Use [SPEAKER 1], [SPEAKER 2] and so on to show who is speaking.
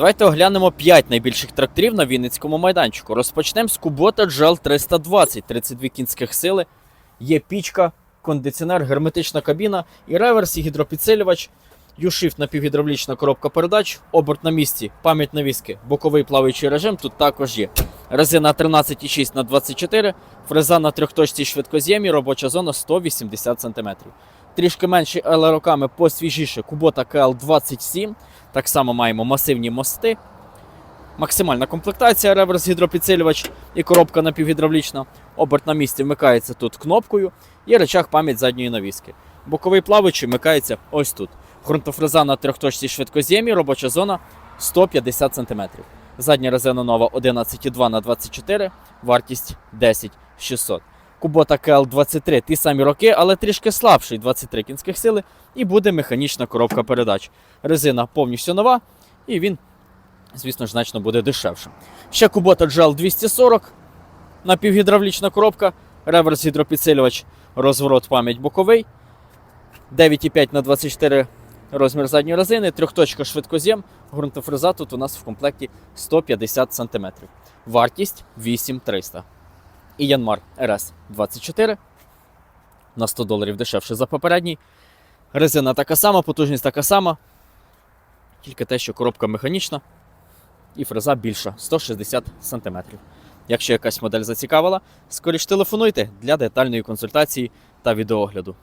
[SPEAKER 1] Давайте оглянемо 5 найбільших тракторів на Вінницькому майданчику. Розпочнемо з Kubota GL 320, 32 кінських сили. Є пічка, кондиціонер, герметична кабіна і реверс, і гідропідсилювач, U-Shift напівгідравлічна коробка передач, оберт на місці, пам'ять навіски, боковий плаваючий режим тут також є. Резина 13,6 на 24, фреза на трьохточці швидкоз'ємі, робоча зона 180 см. Трішки менші, але роками посвіжіше Kubota KL27. Так само маємо масивні мости. Максимальна комплектація, реверс гідропідсилювач і коробка напівгідравлічна. Оберт на місці вмикається тут кнопкою і речах пам'ять задньої навіски. Боковий плаваючий вмикається ось тут. Грунтофреза на трьохточці швидкоз'ємі, робоча зона 150 см. Задня резина нова 11,2 на 24, вартість 10 600. Kubota KL23 ті самі роки, але трішки слабший 23 кінських сили, і буде механічна коробка передач. Резина повністю нова, і він, звісно значно буде дешевшим. Ще Kubota GL 240, напівгідравлічна коробка, реверс гідропідсилювач, розворот пам'ять боковий, 9,5 на 24 розмір задньої резини, трьохточка швидкоз'єм, ґрунтофреза тут у нас в комплекті 150 см. Вартість 8300. І Янмар RS 24 на 100 доларів дешевше за попередній. Резина така сама, потужність така сама. Тільки те, що коробка механічна і фреза більша 160 см. Якщо якась модель зацікавила, скоріш телефонуйте для детальної консультації та відеоогляду.